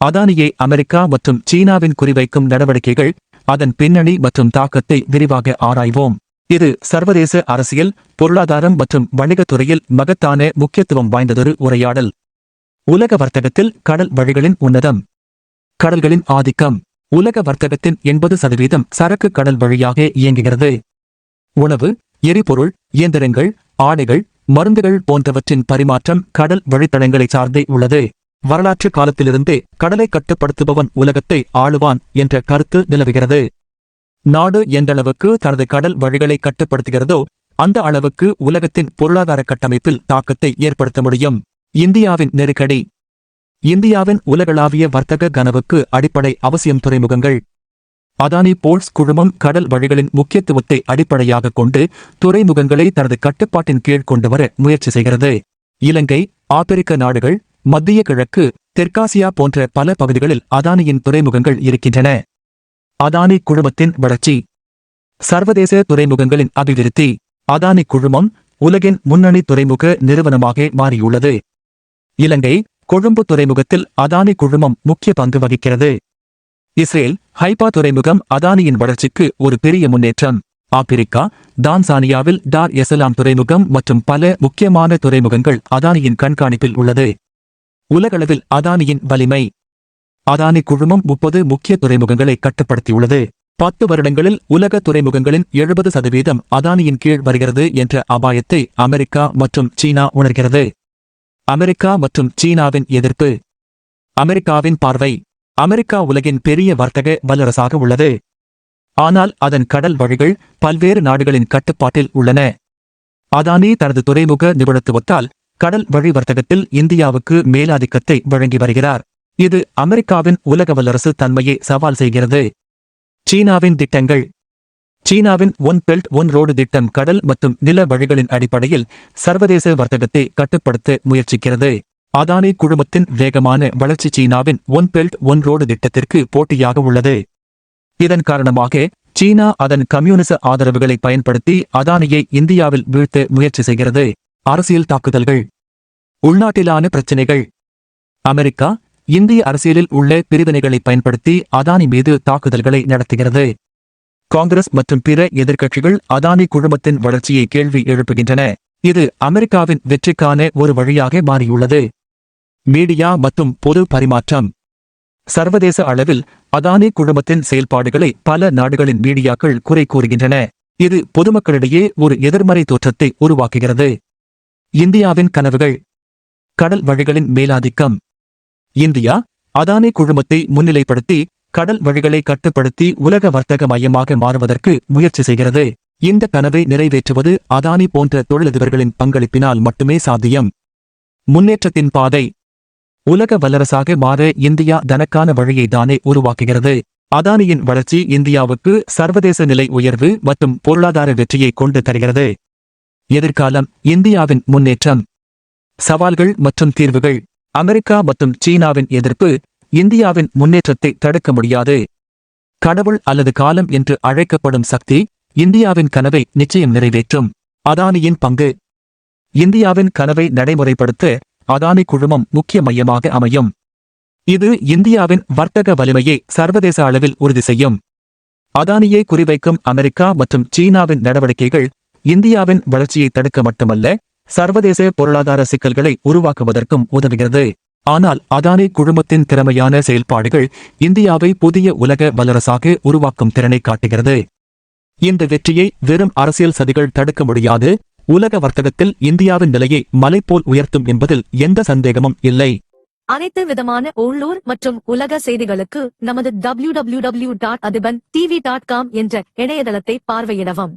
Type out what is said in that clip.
அதானியை America மற்றும் சீனாவின் குறிவைக்கும் நடவடிக்கைகள் அதன் பின்னணி மற்றும் தாக்கத்தை விரிவாக ஆராய்வோம். இது சர்வதேச அரசியல் பொருளாதாரம் மற்றும் வணிகத்துறையில் மகத்தான முக்கியத்துவம் வாய்ந்ததொரு உரையாடல். உலக வர்த்தகத்தில் கடல் வழிகளின் உன்னதம். கடல்களின் ஆதிக்கம். உலக வர்த்தகத்தின் எண்பது சதவீதம் சரக்கு கடல் வழியாக இயங்குகிறது. உணவு எரிபொருள் இயந்திரங்கள் ஆடைகள் மருந்துகள் போன்றவற்றின் பரிமாற்றம் கடல் வழித்தடங்களை சார்ந்தே உள்ளது. வரலாற்று காலத்திலிருந்தே கடலை கட்டுப்படுத்துபவன் உலகத்தை ஆளுவான் என்ற கருத்து நிலவுகிறது. நாடு எந்தளவுக்கு தனது கடல் வழிகளை கட்டுப்படுத்துகிறதோ அந்த அளவுக்கு உலகத்தின் பொருளாதார கட்டமைப்பில் தாக்கத்தை ஏற்படுத்த முடியும். இந்தியாவின் நெருக்கடி. இந்தியாவின் உலகளாவிய வர்த்தக கனவுக்கு அடிப்படை அவசியம் துறைமுகங்கள். அதானி போல்ஸ் குழுமம் கடல் வழிகளின் முக்கியத்துவத்தை அடிப்படையாக கொண்டு துறைமுகங்களை தனது கட்டுப்பாட்டின் கீழ் கொண்டுவர முயற்சி செய்கிறது. இலங்கை ஆப்பிரிக்க நாடுகள் மத்திய கிழக்கு தெற்காசியா போன்ற பல பகுதிகளில் அதானியின் துறைமுகங்கள் இருக்கின்றன. அதானி குழுமத்தின் வளர்ச்சி. சர்வதேச துறைமுகங்களின் அபிவிருத்தி. அதானி குழுமம் உலகின் முன்னணி துறைமுக நிறுவனமாக மாறியுள்ளது. இலங்கை கொழும்பு துறைமுகத்தில் அதானி குழுமம் முக்கிய பங்கு வகிக்கிறது. இஸ்ரேல் ஹைபா துறைமுகம் அதானியின் வளர்ச்சிக்கு ஒரு பெரிய முன்னேற்றம். ஆப்பிரிக்கா தான்சானியாவில் டார் எசலாம் துறைமுகம் மற்றும் பல முக்கியமான துறைமுகங்கள் அதானியின் கண்காணிப்பில் உள்ளது. உலகளவில் அதானியின் வலிமை. அதானி குழுமம் முப்பது முக்கிய துறைமுகங்களை கட்டுப்படுத்தியுள்ளது. பத்து வருடங்களில் உலக துறைமுகங்களின் எழுபது சதவீதம் அதானியின் கீழ் வருகிறது என்ற அபாயத்தை அமெரிக்கா மற்றும் சீனா உணர்கிறது. அமெரிக்கா மற்றும் சீனாவின் எதிர்ப்பு. அமெரிக்காவின் பார்வை. அமெரிக்கா உலகின் பெரிய வர்த்தக வல்லரசாக உள்ளது. ஆனால் அதன் கடல் வழிகள் பல்வேறு நாடுகளின் கட்டுப்பாட்டில் உள்ளன. அதானி தனது துறைமுக நிபுணத்துவத்தால் கடல் வழி வர்த்தகத்தில் இந்தியாவுக்கு மேலாதிக்கத்தை வழங்கி வருகிறார். இது அமெரிக்காவின் உலக வல்லரசு தன்மையை சவால் செய்கிறது. சீனாவின் திட்டங்கள். சீனாவின் ஒன் பெல்ட் ஒன் ரோடு திட்டம் கடல் மற்றும் நில வழிகளின் அடிப்படையில் சர்வதேச வர்த்தகத்தை கட்டுப்படுத்த முயற்சிக்கிறது. அதானி குழுமத்தின் வேகமான வளர்ச்சி சீனாவின் ஒன் பெல்ட் ஒன் ரோடு திட்டத்திற்கு போட்டியாக உள்ளது. இதன் காரணமாக சீனா அதன் கம்யூனிச ஆதரவுகளை பயன்படுத்தி அதானியை இந்தியாவில் வீழ்த்த முயற்சி செய்கிறது. அரசியல் தாக்குதல்கள் உள்நாட்டிலான பிரச்சினைகள். அமெரிக்கா இந்திய அரசியலில் உள்ள பிரிவினைகளை பயன்படுத்தி அதானி மீது தாக்குதல்களை நடத்துகிறது. காங்கிரஸ் மற்றும் பிற எதிர்க்கட்சிகள் அதானி குழுமத்தின் வளர்ச்சியை கேள்வி எழுப்புகின்றன. இது அமெரிக்காவின் வெற்றிக்கான ஒரு வழியாக மாறியுள்ளது. மீடியா மற்றும் பொது பரிமாற்றம். சர்வதேச அளவில் அதானி குழுமத்தின் செயல்பாடுகளை பல நாடுகளின் மீடியாக்கள் குறை கூறுகின்றன. இது பொதுமக்களிடையே ஒரு எதிர்மறை தோற்றத்தை உருவாக்குகிறது. இந்தியாவின் கனவுகள். கடல் வழிகளின் மேலாதிக்கம். இந்தியா அதானி குழுமத்தை முன்னிலைப்படுத்தி கடல் வழிகளை கட்டுப்படுத்தி உலக வர்த்தக மையமாக மாறுவதற்கு முயற்சி செய்கிறது. இந்த கனவை நிறைவேற்றுவது அதானி போன்ற தொழிலதிபர்களின் பங்களிப்பினால் மட்டுமே சாத்தியம். முன்னேற்றத்தின் பாதை. உலக வல்லரசாக மாற இந்தியா தனக்கான வழியை தானே உருவாக்குகிறது. அதானியின் வளர்ச்சி இந்தியாவுக்கு சர்வதேச நிலை உயர்வு மற்றும் பொருளாதார வெற்றியை கொண்டு தருகிறது. எதிர்காலம் இந்தியாவின் முன்னேற்றம். சவால்கள் மற்றும் தீர்வுகள். அமெரிக்கா மற்றும் சீனாவின் எதிர்ப்பு இந்தியாவின் முன்னேற்றத்தை தடுக்க முடியாது. கடவுள் அல்லது காலம் என்று அழைக்கப்படும் சக்தி இந்தியாவின் கனவை நிச்சயம் நிறைவேற்றும். அதானியின் பங்கு. இந்தியாவின் கனவை நடைமுறைப்படுத்த அதானி குழுமம் முக்கிய மையமாக அமையும். இது இந்தியாவின் வர்த்தக வலிமையை சர்வதேச அளவில் உறுதி செய்யும். அதானியை குறிவைக்கும் அமெரிக்கா மற்றும் சீனாவின் நடவடிக்கைகள் இந்தியாவின் வளர்ச்சியை தடுக்க மட்டுமல்ல சர்வதேச பொருளாதார சிக்கல்களை உருவாக்குவதற்கும் உதவுகிறது. ஆனால் அதானி குழுமத்தின் திறமையான செயல்பாடுகள் இந்தியாவை புதிய உலக வல்லரசாக உருவாக்கும் திறனை காட்டுகிறது. இந்த வெற்றியை வெறும் அரசியல் சதிகள் தடுக்க முடியாது உலக வர்த்தகத்தில் இந்தியாவின் நிலையை மலைப்போல் உயர்த்தும் என்பதில் எந்த சந்தேகமும் இல்லை. அனைத்து விதமான உள்ளூர் மற்றும் உலக செய்திகளுக்கு நமது W W W dot Athiban TV dot com என்ற இணையதளத்தை பார்வையிடவும்.